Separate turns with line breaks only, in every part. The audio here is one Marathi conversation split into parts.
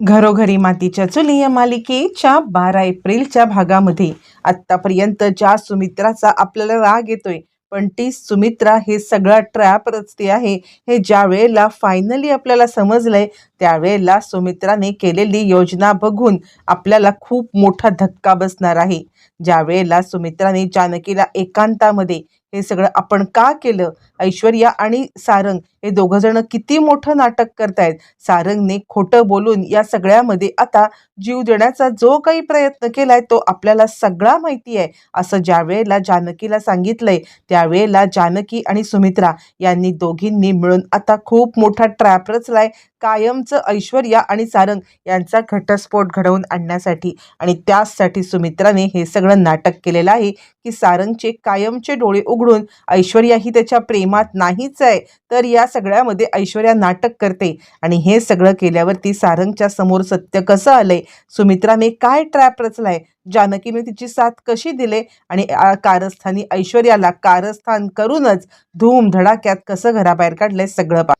घरोघरी मातीच्या चुली या मालिकेच्या बारा एप्रिलच्या भागामध्ये. आत्तापर्यंत ज्या सुमित्राचा आपल्याला राग येतोय पण ती सुमित्रा हे सगळा ट्रॅप रचते आहे. हे ज्या वेळेला फायनली आपल्याला समजलंय त्यावेळेला सुमित्राने केलेली योजना बघून आपल्याला खूप मोठा धक्का बसणार आहे. ज्या वेळेला सुमित्राने जानकीला एकांतामध्ये हे सगळं आपण का केलं? ऐश्वर्या आणि सारंग हे दोघं जण किती मोठं नाटक करतायत. सारंगने खोटं बोलून या सगळ्यामध्ये आता जीव देण्याचा जो काही प्रयत्न केलाय तो आपल्याला सगळा माहिती आहे. असं ज्या वेळेला जानकीला सांगितलंय त्यावेळेला जानकी आणि सुमित्रा यांनी दोघींनी मिळून आता खूप मोठा ट्रॅप रचलाय. कायमचं ऐश्वर्या आणि सारंग यांचा घटस्फोट घडवून आणण्यासाठी आणि त्याचसाठी सुमित्राने हे सगळं नाटक केलेलं आहे की सारंगचे कायमचे डोळे उघडून ऐश्वर्या ही त्याच्या प्रेम प्रेमात नाहीच आहे तर या सगळ्यामध्ये ऐश्वर्या नाटक करते. आणि हे सगळं केल्यावरती सारंगच्या समोर सत्य कसं आलंय? सुमित्राने काय ट्रॅप रचलाय? जानकीने तिची साथ कशी दिले? आणि कारस्थानी ऐश्वर्याला कारस्थान करूनच धूम धडाक्यात कसं घराबाहेर काढलंय सगळं पा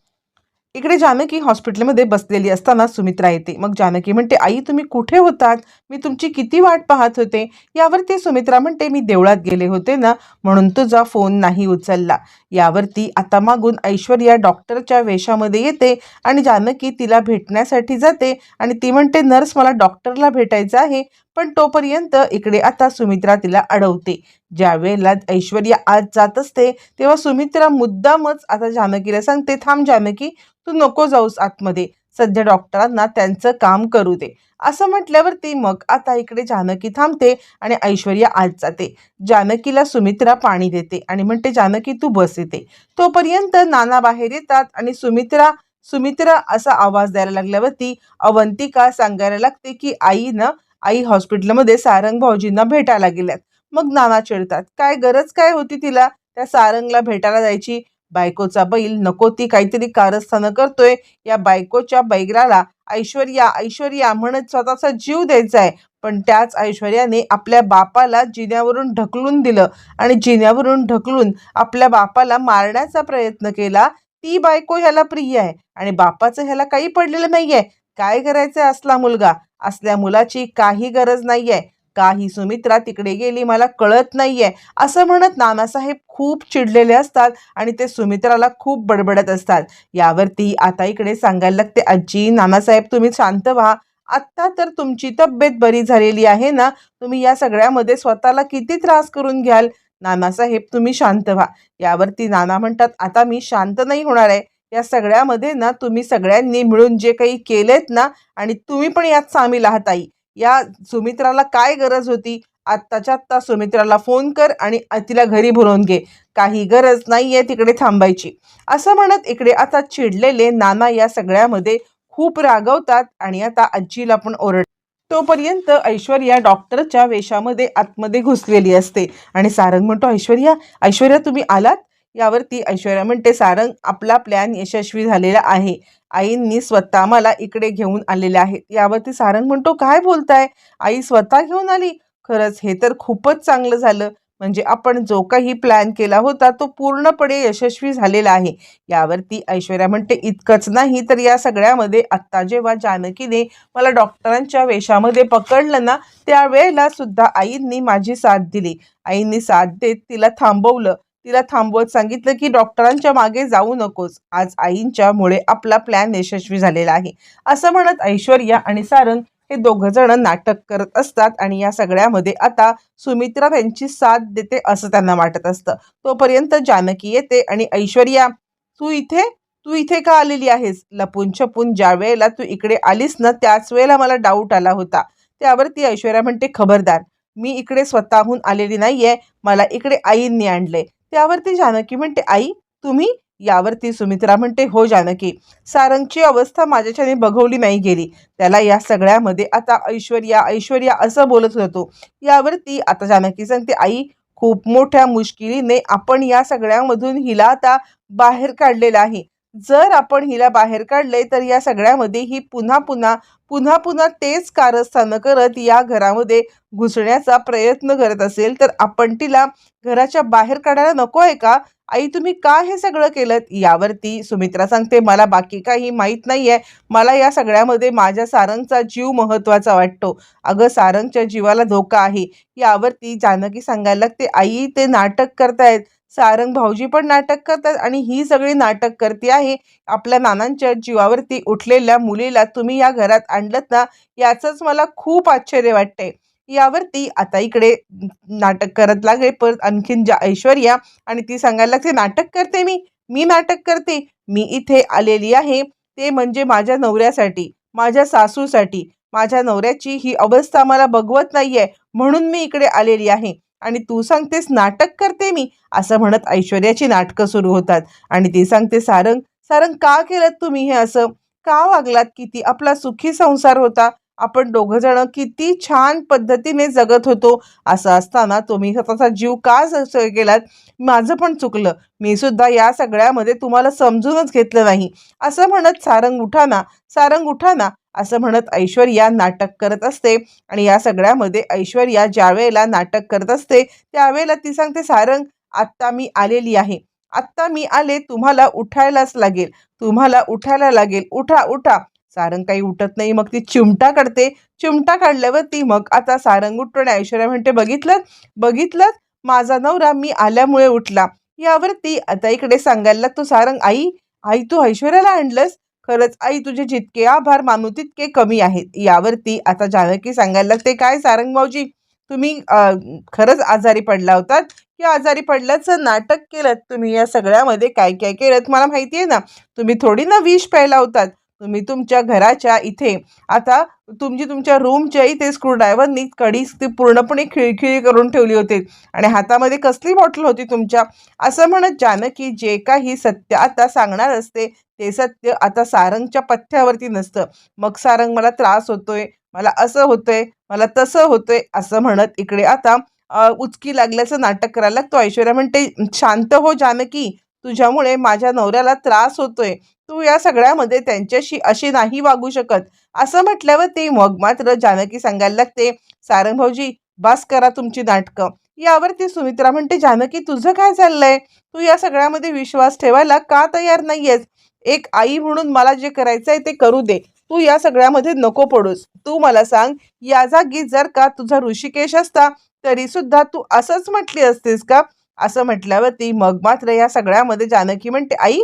इकडे जानकी हॉस्पिटलमध्ये बसलेली असताना सुमित्रा येते. मग जानकी म्हणते आई तुम्ही कुठे होतात? मी तुमची किती वाट पाहत होते? यावरती सुमित्रा म्हणते मी देवळात गेले होते ना म्हणून तुझा फोन नाही उचलला. यावरती आता मागून ऐश्वर्या डॉक्टरच्या वेशामध्ये येते आणि जानकी तिला भेटण्यासाठी जाते आणि ती म्हणते नर्स मला डॉक्टरला भेटायचं आहे पण तोपर्यंत इकडे आता सुमित्रा तिला अडवते. ज्या वेळेला ऐश्वर्या आज जात असते तेव्हा सुमित्रा मुद्दामच आता जानकीला सांगते थांब जानकी तू नको जाऊस आतमध्ये. सध्या डॉक्टरांना त्यांचं काम करू दे. असं म्हटल्यावरती मग आता इकडे जानकी थांबते आणि ऐश्वर्या आत जाते. जानकीला सुमित्रा पाणी देते आणि म्हणते जानकी तू बस येते तोपर्यंत नाना बाहेर येतात आणि सुमित्रा सुमित्रा असा आवाज द्यायला लागल्यावरती अवंतिका सांगायला लागते की आई ना आई हॉस्पिटलमध्ये सारंग भाऊजींना भेटायला गेल्यात. मग नाना चिडतात काय गरज काय होती तिला त्या सारंगला भेटायला जायची? बायकोचा बैल नको ती काहीतरी कारस्थानं करतोय. या बायकोच्या बैगराला ऐश्वर्या ऐश्वर्या म्हणत स्वतःचा जीव द्यायचा आहे पण त्याच ऐश्वर्याने आपल्या बापाला जिन्यावरून ढकलून दिलं आणि जिन्यावरून ढकलून आपल्या बापाला मारण्याचा प्रयत्न केला. ती बायको ह्याला प्रिय आहे आणि बापाचं ह्याला काही पडलेलं नाहीये. काय करायचं असला मुलगा? असल्या मुलाची काही गरज नाहीये. काही सुमित्रा तिकडे गेली मला कळत नाहीये. असं म्हणत नानासाहेब खूप चिडलेले असतात आणि ते सुमित्राला खूप बडबडत असतात. यावरती आता इकडे सांगायला लागते आजी नानासाहेब तुम्ही शांत व्हा. आत्ता तर तुमची तब्येत बरी झालेली आहे ना? तुम्ही या सगळ्यामध्ये स्वतःला किती त्रास करून घ्याल? नानासाहेब तुम्ही शांत व्हा. यावरती नाना म्हणतात आता मी शांत नाही होणार आहे. या सगळ्यामध्ये ना तुम्ही सगळ्यांनी मिळून जे काही केलेत ना आणि तुम्ही पण यात सामील आहात आई. या सुमित्राला काय गरज होती? आत्ताच्या आत्ता सुमित्राला फोन कर आणि तिला घरी बोलवून घे. काही गरज नाहीये तिकडे थांबायची. असं म्हणत इकडे आता चिडलेले नाना या सगळ्यामध्ये खूप रागवतात आणि आता आजीला पण ओरड तोपर्यंत ऐश्वर्या डॉक्टरच्या वेशामध्ये आतमध्ये घुसलेली असते. आणि सारंग म्हणतो ऐश्वर्या ऐश्वर्या तुम्ही आलात? यावरती ऐश्वर्या म्हणते सारंग आपला प्लॅन यशस्वी झालेला आहे. आईंनी स्वतः मला इकडे घेऊन आलेले आहेत. यावरती सारंग म्हणतो काय बोलताय? आई स्वतः घेऊन आली? खरंच हे तर खूपच चांगलं झालं. म्हणजे आपण जो काही प्लॅन केला होता तो पूर्णपणे यशस्वी झालेला आहे. यावरती ऐश्वर्या म्हणते इतकंच नाही तर या सगळ्यामध्ये आत्ता जेव्हा जानकीने मला डॉक्टरांच्या वेशामध्ये पकडलं ना त्यावेळेला सुद्धा आईंनी माझी साथ दिली. आईंनी साथ देत तिला थांबवलं. तिला थांबवत सांगितलं की डॉक्टरांच्या मागे जाऊ नकोस. आज आईंच्यामुळे आपला प्लॅन यशस्वी झालेला आहे. असं म्हणत ऐश्वर्या आणि सारंग हे दोघ जण नाटक करत असतात आणि या सगळ्यामध्ये आता सुमित्रा त्यांची साथ देते असं त्यांना वाटत असतं. तोपर्यंत जानकी येते आणि ऐश्वर्या तू इथे? तू इथे का आलेली आहेस? लपून छपून ज्या वेळेला तू इकडे आलीस ना त्याच वेळेला मला डाऊट आला होता. त्यावरती ऐश्वर्या म्हणते खबरदार मी इकडे स्वतःहून आलेली नाहीये. मला इकडे आईंनी आणले त्यावरती जानकी म्हणते आई तुम्ही यावरती सुमित्रा म्हणते हो जानकी सारंगची अवस्था माझ्याच्याने बघवली नाही गेली. त्याला या सगळ्यामध्ये आता ऐश्वर्या ऐश्वर्या असं बोलत होतो. यावरती आता जानकी सांगते आई खूप मोठ्या मुश्किलीने आपण या सगळ्यामधून हिला आता बाहेर काढलेलं आहे. जर आपण हिला बाहेर काढले तर या सगळ्यामध्ये ही पुन्हा पुन्हा पुन्हा पुन्हा तेच कारस्थानं करत या घरामध्ये घुसण्याचा प्रयत्न करत असेल तर आपण तिला घराच्या बाहेर काढायला नको आहे का? आई तुम्ही का हे सगळं केलं यावरती सुमित्रा सांगते मला बाकी काही माहीत नाही आहे मला या सगळ्यामध्ये माझ्या सारंगचा जीव महत्त्वाचा वाटतो. अगं सारंगच्या जीवाला धोका आहे. यावरती जानकी सांगायला लागते आई ते नाटक करतायत. सारंग भाऊजी पण नाटक करतात आणि ही सगळी नाटक करते आहे. आपल्या नानांच्या जीवावरती उठलेल्या मुलीला तुम्ही या घरात आणलत ना याचंच मला खूप आश्चर्य वाटते यावरती आता इकडे नाटक करत लागले परत आणखीन ज्या ऐश्वर्या आणि ती सांगायला लागते नाटक करते मी मी नाटक करते मी इथे आलेली आहे ते म्हणजे माझ्या नवऱ्यासाठी माझ्या सासूसाठी माझ्या नवऱ्याची ही अवस्था मला बघवत नाहीये म्हणून मी इकडे आलेली आहे. आणि तू सांगतेस नाटक करते मी असं म्हणत ऐश्वर्याची नाटकं सुरू होतात. आणि ती सांगते सारंग सारंग का केलं तुम्ही हे असं? का वागलात किती आपला सुखी संसार होता? आपण दोघं जण किती छान पद्धतीने जगत होतो असं असताना तुम्ही स्वतःचा जीव का असं केलात माझं पण चुकलं. मी सुद्धा या सगळ्यामध्ये तुम्हाला समजूनच घेतलं नाही. असं म्हणत सारंग उठाना सारंग उठाना असं म्हणत ऐश्वर्या नाटक करत असते. आणि या सगळ्यामध्ये ऐश्वर्या ज्या वेळेला नाटक करत असते त्यावेळेला ती सांगते सारंग आत्ता मी आलेली आहे. आत्ता मी आले तुम्हाला उठायलाच लागेल. तुम्हाला उठायला लागेल. उठा उठा. सारंग काही उठत नाही मग ती चिमटा काढते. चिमटा काढल्यावर ती मग आता सारंग उठतो आणि ऐश्वर्या म्हणते बघितलं? बघितलं? माझा नवरा मी आल्यामुळे उठला. यावरती आता इकडे सांगायला लागतो सारंग आई आई तू ऐश्वर्याला आणलंस? खरंच आई तुझे जितके आभार मानू तितके कमी आहेत. यावरती आता जानकी सांगायला लागते काय सारंग भाऊजी तुम्ही खरंच आजारी पडला होतात की आजारी पडल्याचं नाटक केलं? तुम्ही या सगळ्यामध्ये काय काय केलं मला माहिती आहे ना तुम्ही थोडी ना विष प्यायला होतात. तुम्ही तुमच्या घराच्या इथे आता तुमची तुमच्या रूमच्या इथे स्क्रूड्रायव्हरनी कडीच ती पूर्णपणे खिळखिळी करून ठेवली होती आणि हातामध्ये कसली बॉटल होती तुमच्या? असं म्हणत जानकी जे काही सत्य आता सांगणार असते ते सत्य आता सारंगच्या पथ्यावरती नसतं. मग सारंग मला त्रास होतोय मला असं होतंय मला तसं होतंय असं म्हणत इकडे आता उचकी लागल्याचं नाटक करायला लागतो. ऐश्वर्या म्हणते शांत हो जानकी तुझ्यामुळे माझ्या नवऱ्याला त्रास होतोय. तू या सगळ्यामध्ये त्यांच्याशी अशी नाही वागू शकत. असं म्हटल्यावर ते मग मात्र जानकी सांगायला लागते सारंग भाऊजी बस करा तुमची नाटकं. यावरती सुमित्रा म्हणते जानकी तुझं काय चाललंय? तू या सगळ्यामध्ये विश्वास ठेवायला का तयार नाहीयेस? एक आई म्हणून मला जे करायचं आहे ते करू दे. तू या सगळ्यामध्ये नको पडूस. तू मला सांग या जागी जर का तुझा ऋषिकेश असता तरी सुद्धा तू असंच म्हटली असतेस का? असं म्हटल्यावरती मग मात्र या सगळ्यामध्ये जानकी म्हणते आई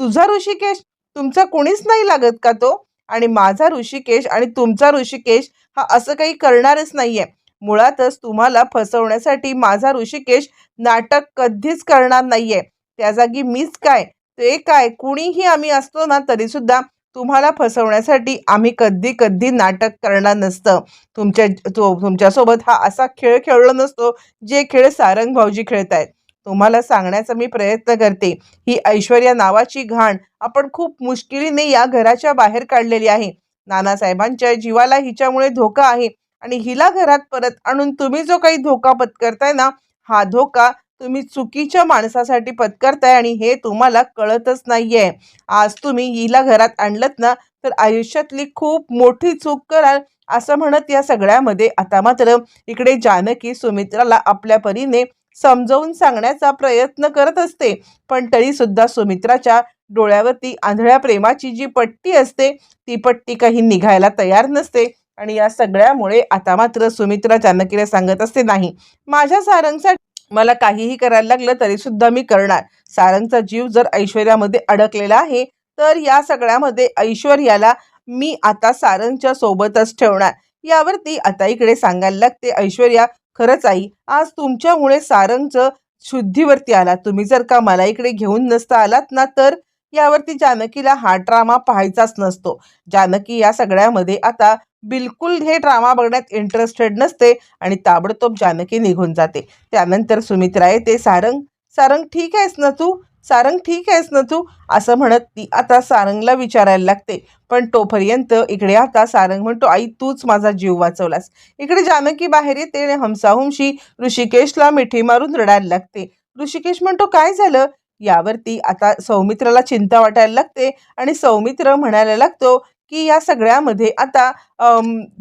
तुझा ऋषिकेश तुमचा कोणीच नाही लागत का तो? आणि माझा ऋषिकेश आणि तुमचा ऋषिकेश हा असं काही करणारच नाहीये. मुळातच तुम्हाला फसवण्यासाठी माझा ऋषिकेश नाटक कधीच करणार नाहीये. त्या जागी मीच काय? ते काय? कुणीही आम्ही असतो ना तरी सुद्धा तुम्हाला फसवण्यासाठी आम्ही कधी कधी नाटक करणार नसतं. तुमच्या तुमच्यासोबत हा असा खेळ खेळलो नसतो जे खेळ सारंग भाऊजी आहेत. तुम्हाला सांगण्याचा मी प्रयत्न करते. ही ऐश्वर्या नावाची घाण आपण खूप मुश्किलीने या घराच्या बाहेर काढलेली आहे. नानासाहेबांच्या जीवाला हिच्यामुळे धोका आहे आणि हिला घरात परत आणून तुम्ही जो काही धोका पत्करताय ना हा धोका तुम्ही चुकीच्या माणसासाठी पत्करताय आणि हे तुम्हाला कळतच नाहीये. आज तुम्ही हिला घरात आणलत ना तर आयुष्यातली खूप मोठी चूक कराल असं म्हणत या सगळ्यामध्ये आता मात्र इकडे जानकी सुमित्राला आपल्या परीने समजावून सांगण्याचा प्रयत्न करत असते. पण तरी सुद्धा सुमित्राच्या डोळ्यावरती आंधळ्या प्रेमाची जी पट्टी असते ती पट्टी काही निघायला तयार नसते. आणि या सगळ्यामुळे आता मात्र सुमित्रा जानकीला सांगत असते नाही माझ्या सारंगसाठी मला काहीही करायला लागलं तरी सुद्धा मी करणार. सारंगचा जीव जर ऐश्वर्यामध्ये अडकलेला आहे तर या सगळ्यामध्ये ऐश्वर्याला मी आता सारंगच्या सोबतच ठेवणार. यावरती आता इकडे सांगायला लागते ऐश्वर्या खरंच आई आज तुमच्यामुळे सारंगचं शुद्धीवरती आला तुम्ही जर का मला इकडे घेऊन नसता आलात ना तर यावरती जानकीला हा ड्रामा पाहायचाच नसतो. जानकी या सगळ्यामध्ये आता बिलकुल हे ड्रामा बघण्यात इंटरेस्टेड नसते आणि ताबडतोब जानकी निघून जाते. त्यानंतर सुमित्रा येते सारंग सारंग ठीक आहेस ना तू? सारंग ठीक आहेस ना तू? असं म्हणत ती आता सारंगला विचारायला लागते. पण तोपर्यंत इकडे आता सारंग म्हणतो आई तूच माझा जीव वाचवलास. इकडे जानकी बाहेर येते आणि हमसाहुमशी ऋषिकेशला मिठी मारून रडायला लागते. ऋषिकेश म्हणतो काय झालं? यावरती आता सौमित्राला चिंता वाटायला लागते आणि सौमित्र म्हणायला लागतो की या सगळ्यामध्ये आता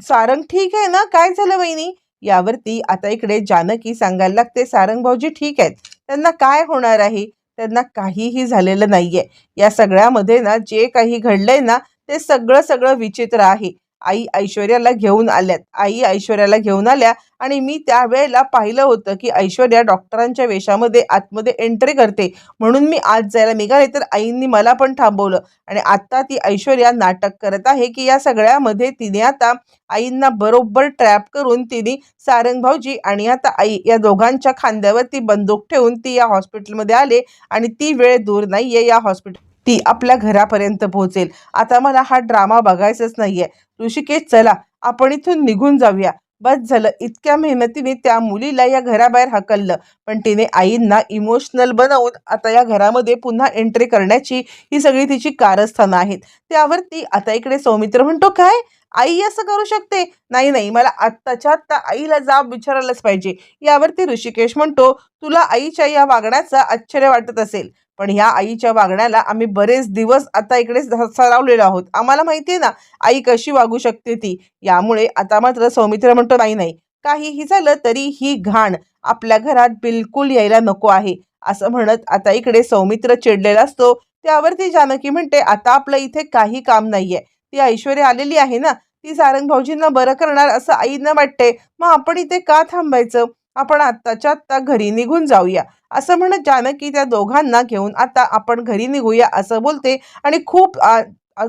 सारंग ठीक आहे ना? काय झालं वहिनी? यावरती आता इकडे जानकी सांगायला लागते सारंग भाऊजी ठीक आहेत. त्यांना काय होणार आहे? त्यांना काहीही झालेलं नाहीये. या सगळ्यामध्ये ना जे काही घडलंय ना ते सगळं सगळं विचित्र आहे. आई ऐश्वर्याला घेऊन आल्यात. आई ऐश्वर्याला घेऊन आल्या आणि मी त्यावेळेला पाहिलं होतं की ऐश्वर्या डॉक्टरांच्या वेशामध्ये आतमध्ये एंट्री करते. म्हणून मी आज जायला निघाले तर आईंनी मला पण थांबवलं. आणि आत्ता ती ऐश्वर्या नाटक करत आहे की या सगळ्यामध्ये तिने आता आईंना बरोबर ट्रॅप करून तिने सारंग भाऊजी आणि आता आई या दोघांच्या खांद्यावरती बंदूक ठेवून ती या हॉस्पिटलमध्ये आले आणि ती वेळ दूर नाही आहे या हॉस्पिटल ती आपल्या घरापर्यंत पोहोचेल. आता मला हा ड्रामा बघायचाच नाहीये. ऋषिकेश चला आपण इथून निघून जाऊया. बस झालं. इतक्या मेहनतीने त्या मुलीला या घराबाहेर हकललं. पण तिने आईंना इमोशनल बनवून आता या घरामध्ये पुन्हा एंट्री करण्याची ही सगळी तिची कारस्थानं आहेत. त्यावरती आता इकडे सौमित्र म्हणतो काय? आई असं करू शकते? नाही नाही. मला आत्ताच्या आत्ता आईला जाब विचारायलाच पाहिजे. यावरती ऋषिकेश म्हणतो तुला आईच्या या वागण्याचा आश्चर्य वाटत असेल. पण ह्या आईच्या वागण्याला आम्ही बरेच दिवस आता इकडे सरावलेलो आहोत. आम्हाला माहिती आहे ना आई कशी वागू शकते ती? यामुळे आता मात्र सौमित्र म्हणतो नाही नाही. काहीही झालं तरी ही घाण आपल्या घरात बिलकुल यायला नको आहे. असं म्हणत आता इकडे सौमित्र चिडलेला असतो. त्यावरती जानकी म्हणते आता आपलं इथे काही काम नाहीये. ती ऐश्वर्या आलेली आहे ना ती सारंग भाऊजींना बरं करणार असं आईंना वाटते. मग आपण इथे का थांबायचं? आपण आत्ताच्या आत्ता घरी निघून जाऊया. असं म्हणत जानकी त्या दोघांना घेऊन आता आपण घरी निघूया असं बोलते आणि खूप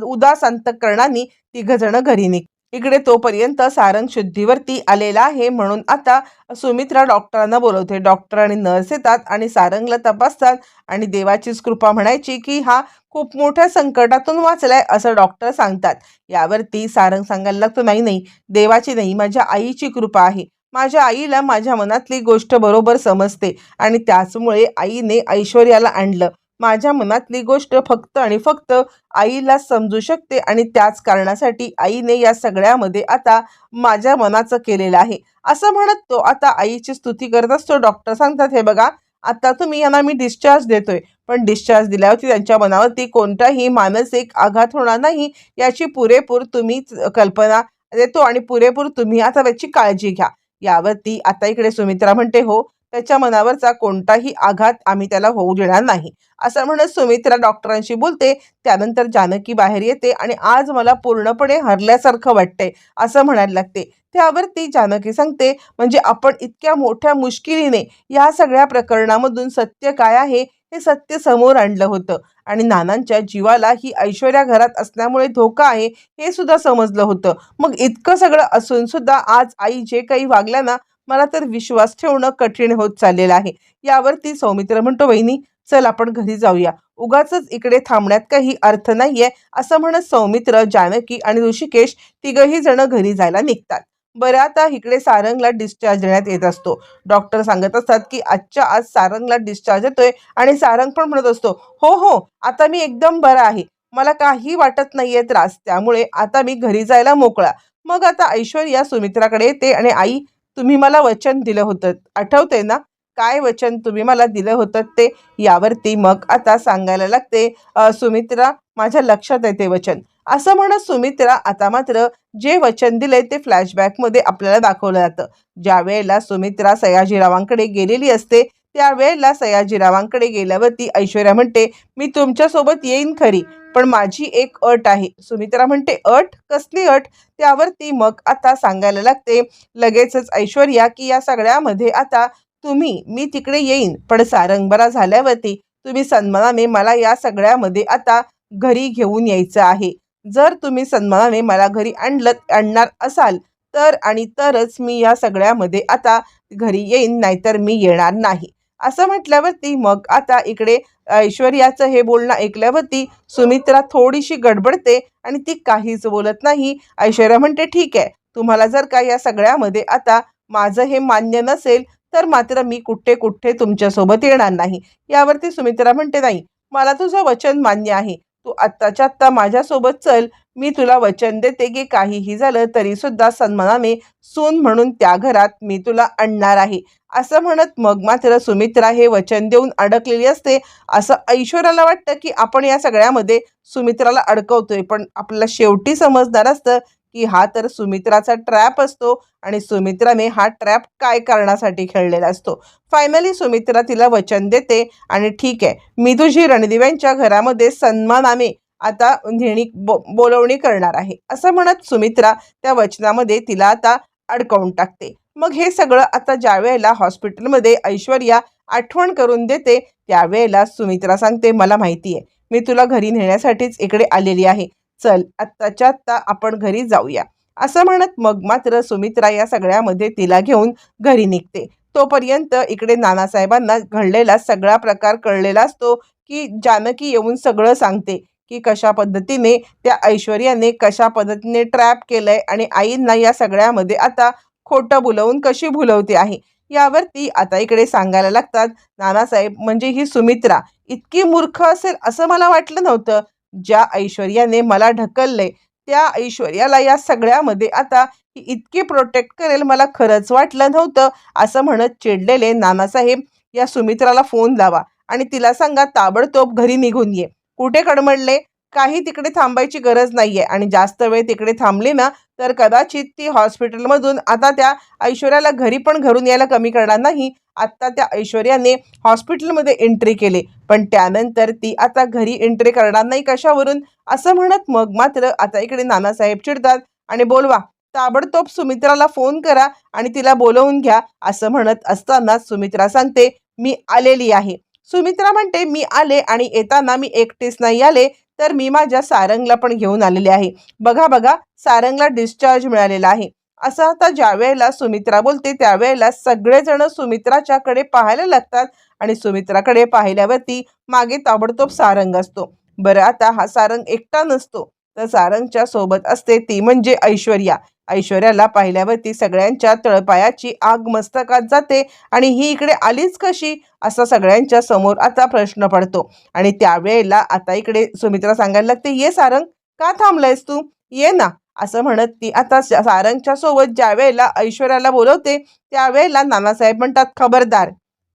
उदास अंतकरणाने तिघ जण घरी निघ. इकडे तोपर्यंत सारंग शुद्धीवरती आलेला आहे म्हणून आता सुमित्रा डॉक्टरांना बोलवते. डॉक्टर आणि नर्स येतात आणि सारंगला तपासतात आणि देवाचीच कृपा म्हणायची की हा खूप मोठ्या संकटातून वाचलाय असं डॉक्टर सांगतात. यावरती सारंग सांगायला लागतो नाही नाही देवाची नाही माझ्या आईची कृपा आहे. माझ्या आईला माझ्या मनातली गोष्ट बरोबर समजते आणि त्याचमुळे आईने ऐश्वर्याला आणलं. माझ्या मनातली गोष्ट फक्त आणि फक्त आईला समजू शकते आणि त्याच कारणासाठी आईने या सगळ्यामध्ये आता माझ्या मनाचं केलेलं आहे. असं म्हणत तो आता आईची स्तुती करत असतो. डॉक्टर सांगतात हे बघा आता तुम्ही यांना मी डिस्चार्ज देतोय. पण डिस्चार्ज दिल्यावरती त्यांच्या मनावरती कोणताही मानसिक आघात होणार नाही. याची पुरेपूर तुम्ही कल्पना देतो आणि पुरेपूर तुम्ही आता त्याची काळजी घ्या. यावरती आता इकडे सुमित्रा म्हणते हो त्याच्या मनावरचा कोणताही आघात आम्ही त्याला होऊ देणार नाही. असं म्हणत सुमित्रा डॉक्टरांशी बोलते त्यानंतर जानकी बाहेर येते आणि आज मला पूर्णपणे हरल्यासारखं वाटतंय असं म्हणायला लागते. त्यावरती जानकी सांगते म्हणजे आपण इतक्या मोठ्या मुश्किलीने या सगळ्या प्रकरणामधून सत्य काय आहे हे सत्य समोर आणलं होतं. आणि नानांच्या जीवाला ही ऐश्वर्या घरात असल्यामुळे धोका आहे हे सुद्धा समजलं होतं. मग इतकं सगळं असून सुद्धा आज आई जे काही वागल्या ना मला तर विश्वास ठेवणं कठीण होत चाललेलं आहे. यावरती सौमित्र म्हणतो वहिनी चल आपण घरी जाऊया. उगाच इकडे थांबण्यात काही अर्थ नाहीये असं म्हणत सौमित्र जानकी आणि ऋषिकेश तिघही जण घरी जायला निघतात. बरं आता इकडे सारंगला डिस्चार्ज देण्यात येत असतो. डॉक्टर सांगत असतात की आजच्या आज सारंगला डिस्चार्ज येतोय आणि सारंग पण म्हणत असतो हो हो आता मी एकदम बरा आहे. मला काही वाटत नाहीये त्रास त्यामुळे आता मी घरी जायला मोकळा. मग आता ऐश्वर्या सुमित्राकडे येते आणि आई तुम्ही मला वचन दिलं होतं आठवते ना? काय वचन तुम्ही मला दिलं होतं ते? यावरती मग आता सांगायला लागते सुमित्रा माझ्या लक्षात आहे ते वचन. असं म्हणत सुमित्रा आता मात्र जे वचन दिले ते फ्लॅशबॅकमध्ये आपल्याला दाखवलं जातं. ज्या वेळेला सुमित्रा सयाजीरावांकडे गेलेली असते त्यावेळेला सयाजीरावांकडे गेल्यावरती ऐश्वर्या म्हणते मी तुमच्यासोबत येईन खरी पण माझी एक अट आहे. सुमित्रा म्हणते अट? कसली अट? त्यावरती मग आता सांगायला लागते लगेचच ऐश्वर्या की या सगळ्यामध्ये आता तुम्ही मी तिकडे येईन पण सारंग बरा झाल्यावरती तुम्ही सन्मानाने मला या सगळ्यामध्ये आता घरी घेऊन यायचं आहे. जर तुम्ही सन्मानाने मला घरी आणलं आणणार असाल तर आणि तरच मी या सगळ्यामध्ये आता घरी येईन नाहीतर मी येणार नाही. असं म्हटल्यावरती मग आता इकडे ऐश्वर्याचं हे बोलणं ऐकल्यावरती सुमित्रा थोडीशी गडबडते आणि ती काहीच बोलत नाही. ऐश्वर्या म्हणते ठीक आहे तुम्हाला जर का या सगळ्यामध्ये आता माझं हे मान्य नसेल तर मात्र मी कुठे कुठे तुमच्यासोबत येणार नाही. यावरती सुमित्रा म्हणते नाही मला तुझं वचन मान्य आहे. तू आत्ताच्या आत्ता माझ्यासोबत चल मी तुला वचन देते की काहीही झालं तरी सुद्धा सन्मानाने सून म्हणून त्या घरात मी तुला आणणार आहे. असं म्हणत मग मात्र सुमित्रा हे वचन देऊन अडकलेली असते. असं ऐश्वर्याला वाटतं की आपण या सगळ्यामध्ये सुमित्राला अडकवतोय पण आपल्याला शेवटी समजणार असतं की हा तर सुमित्राचा ट्रॅप असतो आणि सुमित्राने हा ट्रॅप काय कारणासाठी खेळलेला असतो. फायनली सुमित्रा तिला वचन देते आणि ठीक आहे मी तुझी रणदिव्यांच्या घरामध्ये सन्मानाने आता नेणी बो बोलवणी करणार आहे. असं म्हणत सुमित्रा त्या वचनामध्ये तिला आता अडकवून टाकते. मग हे सगळं आता ज्या वेळेला हॉस्पिटलमध्ये ऐश्वर्या आठवण करून देते त्यावेळेला सुमित्रा सांगते मला माहिती आहे मी तुला घरी नेण्यासाठीच इकडे आलेली आहे. चल आत्ताच्या आत्ता आपण घरी जाऊया. असं म्हणत मग मात्र सुमित्रा या सगळ्यामध्ये तिला घेऊन घरी निघते. तोपर्यंत इकडे नानासाहेबांना घडलेला सगळा प्रकार कळलेला असतो की जानकी येऊन सगळं सांगते की कशा पद्धतीने त्या ऐश्वर्याने कशा पद्धतीने ट्रॅप केलंय आणि आईंना या सगळ्यामध्ये आता खोटं बुलवून कशी भुलवते आहे? यावरती आता इकडे सांगायला लागतात नानासाहेब म्हणजे ही सुमित्रा इतकी मूर्ख असेल असं मला वाटलं नव्हतं. ज्या ऐश्वर्याने मला ढकललंय त्या ऐश्वर्याला या सगळ्यामध्ये आता ही इतकी प्रोटेक्ट करेल मला खरंच वाटलं नव्हतं. असं म्हणत चिडलेले नानासाहेब या सुमित्राला फोन लावा आणि तिला सांगा ताबडतोब घरी निघून ये. कुठे? कडमडले काही तिकडे थांबायची गरज नाहीये. आणि जास्त वेळ तिकडे थांबली ना तर कदाचित ती हॉस्पिटलमधून आता त्या ऐश्वर्याला घरी पण घरून यायला कमी करणार नाही. आत्ता त्या ऐश्वर्याने हॉस्पिटलमध्ये एंट्री केली. पण त्यानंतर ती आता घरी एंट्री करणार नाही कशावरून? असं म्हणत मग मात्र आता इकडे नानासाहेब चिडतात आणि बोलवा ताबडतोब सुमित्राला फोन करा आणि तिला बोलवून घ्या असं म्हणत असताना सुमित्रा सांगते मी आलेली आहे. सुमित्रा म्हणते मी आले आणि येताना मी एकटीच नाही आले तर मी माझ्या सारंगला पण घेऊन आलेले आहे. बघा बघा सारंगला डिस्चार्ज मिळालेला आहे. असं आता ज्या वेळेला सुमित्रा बोलते त्यावेळेला सगळेजण सुमित्राच्याकडे पाहायला लागतात आणि सुमित्राकडे पाहिल्यावरती मागे ताबडतोब सारंग असतो. बरं आता हा सारंग एकटा नसतो. तर सारंगच्या सोबत असते ती म्हणजे ऐश्वर्या. ऐश्वर्याला पाहिल्यावरती सगळ्यांच्या तळपायाची आग मस्तकात जाते आणि ही इकडे आलीच कशी? असा सगळ्यांच्या समोर आता प्रश्न पडतो. आणि त्यावेळेला आता इकडे सुमित्रा सांगायला लागते ये सारंग का थांबलायस तू? ये ना. असं म्हणत ती आता सारंगच्या सोबत ज्या वेळेला ऐश्वर्याला बोलवते त्यावेळेला नानासाहेब म्हणतात खबरदार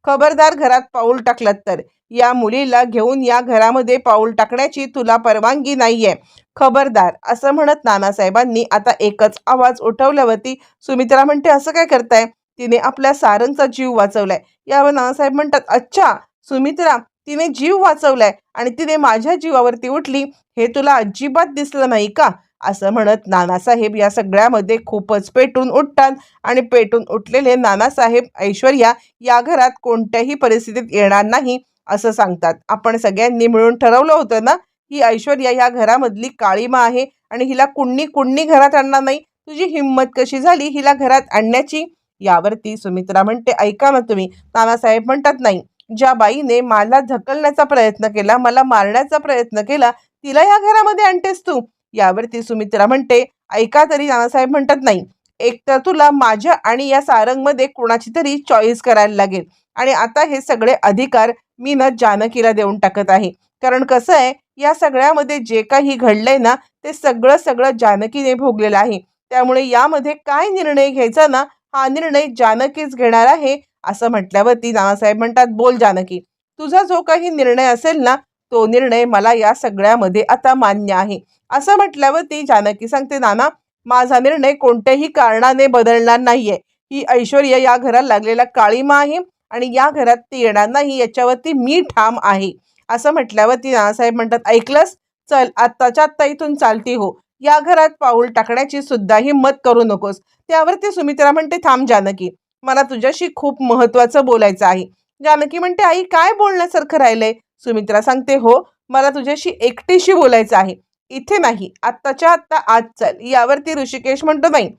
खबरदार घरात पाऊल टाकलं तर. या मुलीला घेऊन या घरामध्ये पाऊल टाकण्याची तुला परवानगी नाहीये. खबरदार असं म्हणत नानासाहेबांनी आता एकच आवाज उठवल्यावरती सुमित्रा म्हणते असं काय करताय? तिने आपल्या सारंगचा जीव वाचवलाय. यावर नानासाहेब म्हणतात अच्छा सुमित्रा तिने जीव वाचवलाय आणि तिने माझ्या जीवावरती उठली. हे तुला अजिबात दिसलं नाही का? असं म्हणत नानासाहेब या सगळ्यामध्ये खूपच पेटून उठतात. आणि पेटून उठलेले नानासाहेब ऐश्वर्या या घरात कोणत्याही परिस्थितीत येणार नाही असं सांगतात. आपण सगळ्यांनी मिळून ठरवलं होतं ना ही ऐश्वर्या या घरामधली काळीमा आहे आणि हिला कुण्णी कुणी घरात आणणार नाही. तुझी हिंमत कशी झाली हिला घरात आणण्याची? यावरती सुमित्रा म्हणते ऐका ना तुम्ही नानासाहेब म्हणतात नाही ज्या बाईने मला ढकलण्याचा प्रयत्न केला मला मारण्याचा प्रयत्न केला तिला या घरामध्ये आणतेस तू. यावरती सुमित्रा म्हणते ऐका तरी नानासाहेब म्हणतात नाही एकतर तुला माझ्या आणि या सारंगमध्ये कोणाची तरी चॉईस करायला लागेल. आणि आता हे सगळे अधिकार मी ना जानकीला देऊन टाकत आहे. कारण कसं आहे या सगळ्यामध्ये जे काही घडलंय ना ते सगळं सगळं जानकीने भोगलेलं आहे. त्यामुळे यामध्ये काय निर्णय घ्यायचा ना हा निर्णय जानकीच घेणार आहे असं म्हटल्यावरती नानासाहेब म्हणतात बोल जानकी तुझा जो काही निर्णय असेल ना तो निर्णय मला या सगळ्यामध्ये आता मान्य आहे. असं म्हटल्यावर ती जानकी सांगते नाना माझा निर्णय कोणत्याही कारणाने बदलणार नाहीये. ही ऐश्वर्या या घरात लागलेला काळीमा आहे आणि या घरात ती येणार नाही. याच्यावरती मी ठाम आहे. असं म्हटल्यावर ती नानासाहेब म्हणतात ऐकलंस? चल आत्ताच्या आत्ता इथून चालती हो. या घरात पाऊल टाकण्याची सुद्धा हिंमत करू नकोस. त्यावरती सुमित्रा म्हणते थांब जानकी मला तुझ्याशी खूप महत्वाचं बोलायचं आहे. जानकी म्हणते आई काय बोलण्यासारखं राहिलंय? सुमित्रा सांगते हो मला तुझ्याशी एकटीशी बोलायचं आहे. इथे नाही आत्ताच्या आत्ता आज चल. यावरती ऋषिकेश म्हणतो नाही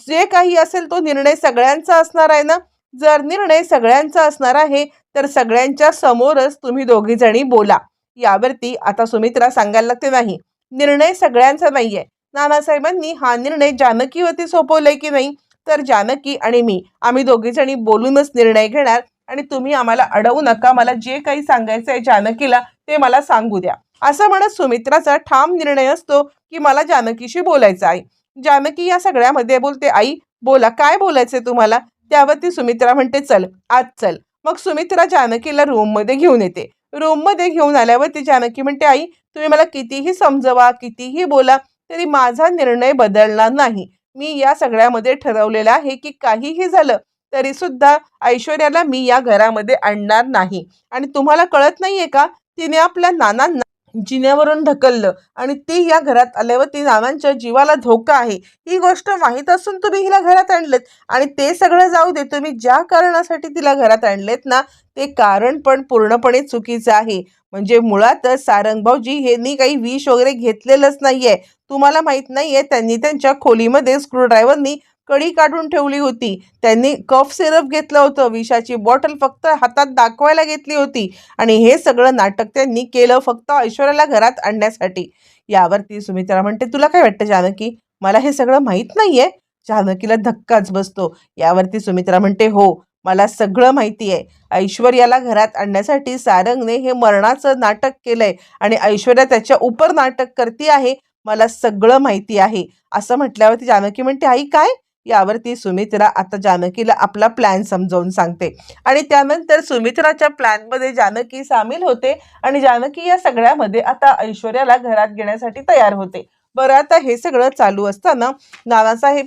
जे काही असेल तो निर्णय सगळ्यांचा असणार आहे ना? जर निर्णय सगळ्यांचा असणार आहे तर सगळ्यांच्या समोरच तुम्ही दोघी जणी बोला. यावरती आता सुमित्रा सांगायला लागते नाही निर्णय सगळ्यांचा नाही आहे नानासाहेबांनी हा निर्णय जानकीवरती सोपवलाय की नाही? तर जानकी आणि मी आम्ही दोघी जणी बोलूनच निर्णय घेणार. आणि तुम्ही आम्हाला अडवू नका. मला जे काही सांगायचं आहे जानकीला ते मला सांगू द्या. असं म्हणत सुमित्राचा ठाम निर्णय असतो की मला जानकीशी बोलायचं आहे. जानकी या सगळ्यामध्ये बोलते आई बोला. काय बोलायचंय तुम्हाला? त्यावरती सुमित्रा म्हणते चल आज चल. मग सुमित्रा जानकीला रूममध्ये घेऊन येते. रूममध्ये घेऊन आल्यावरती जानकी म्हणते आई तुम्ही मला कितीही समजवा कितीही बोला तरी माझा निर्णय बदलणार नाही. मी या सगळ्यामध्ये ठरवलेलं आहे की काहीही झालं तरी सुद्धा ऐश्वर्याला मी या घरामध्ये आणणार नाही. आणि तुम्हाला कळत नाहीये का? तिने आपल्या नानांना जिन्यावरून ढकललं आणि ती या घरात आल्यावर ती नानांच्या जीवाला धोका आहे. ही गोष्ट माहीत असून तुम्ही हिला घरात आणलेत. आणि ते सगळं जाऊ दे. तुम्ही ज्या कारणासाठी तिला घरात आणलेत ना ते कारण पण पूर्णपणे चुकीचं आहे. म्हणजे मुळातच सारंग भाऊजी यांनी काही विष वगैरे घेतलेलंच नाहीये. तुम्हाला माहीत नाहीये त्यांनी त्यांच्या खोलीमध्ये स्क्रूड्रायव्हरनी कडी काढून ठेवली होती. त्यांनी कफ सिरप घेतलं होतं. विषाची बॉटल फक्त हातात दाखवायला घेतली होती. आणि हे सगळं नाटक त्यांनी केलं फक्त ऐश्वर्याला घरात आणण्यासाठी. यावरती सुमित्रा म्हणते तुला काय वाटतं जानकी? मला हे सगळं माहीत नाहीये. जानकीला धक्काच बसतो. यावरती सुमित्रा म्हणते हो मला सगळं माहिती आहे ऐश्वर्याला घरात आणण्यासाठी सारंगने हे मरणाचं नाटक केलंय आणि ऐश्वर्या त्याच्या उपर नाटक करते आहे मला सगळं माहिती आहे. असं म्हटल्यावरती जानकी म्हणते आई काय? यावरती सुमित्रा आता जानकीला आपला प्लॅन समजावून सांगते. आणि त्यानंतर सुमित्राच्या प्लॅनमध्ये जानकी सामील होते आणि जानकी या सगळ्यामध्ये आता ऐश्वर्याला घरात घेण्यासाठी तयार होते. बरं आता हे सगळं चालू असताना नानासाहेब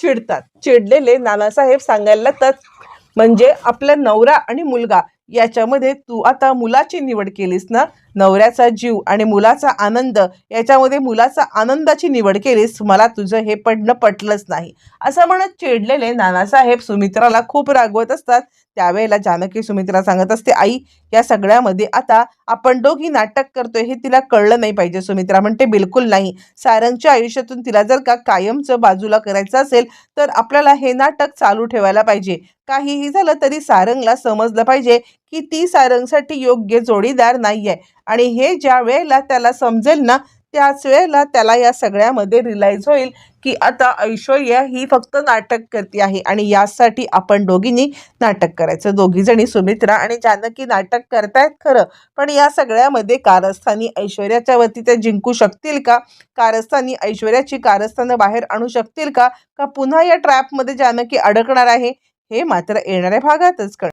चिडतात. चिडलेले नानासाहेब सांगायला तर म्हणजे आपला नवरा आणि मुलगा याच्यामध्ये तू आता मुलाची निवड केलीस ना नवऱ्याचा जीव आणि मुलाचा आनंद याच्यामध्ये मुलाचा आनंदाची निवड केलीस मला तुझं हे पडणं पटलंच नाही. असं म्हणत चिडलेले नानासाहेब सुमित्राला खूप रागवत असतात. त्यावेळेला जानकी सुमित्रा सांगत असते आई या सगळ्यामध्ये आता आपण दोघी नाटक करतोय हे तिला कळलं नाही पाहिजे. सुमित्रा म्हणते बिलकुल नाही. सारंगच्या आयुष्यातून तिला जर का कायमचं बाजूला करायचं असेल तर आपल्याला हे नाटक चालू ठेवायला पाहिजे. काहीही झालं तरी सारंगला समजलं पाहिजे की ती सारंगसाठी योग्य जोडीदार नाही आहे आणि हे ज्या वेळेला त्याला समजेल ना त्याच वेळेला त्याला या सगळ्यामध्ये रिलाईज होईल की आता ऐश्वर्या ही फक्त नाटक करते आहे आणि यासाठी आपण दोघींनी नाटक करायचं. दोघीजणी सुमित्रा आणि जानकी नाटक करतायत खरं पण या सगळ्यामध्ये कारस्थानी ऐश्वर्याच्या वरती ते जिंकू शकतील का? कारस्थानी ऐश्वर्याची कारस्थानं बाहेर आणू शकतील का? का पुन्हा या ट्रॅपमध्ये जानकी अडकणार आहे? हे मात्र येणाऱ्या भागातच कळ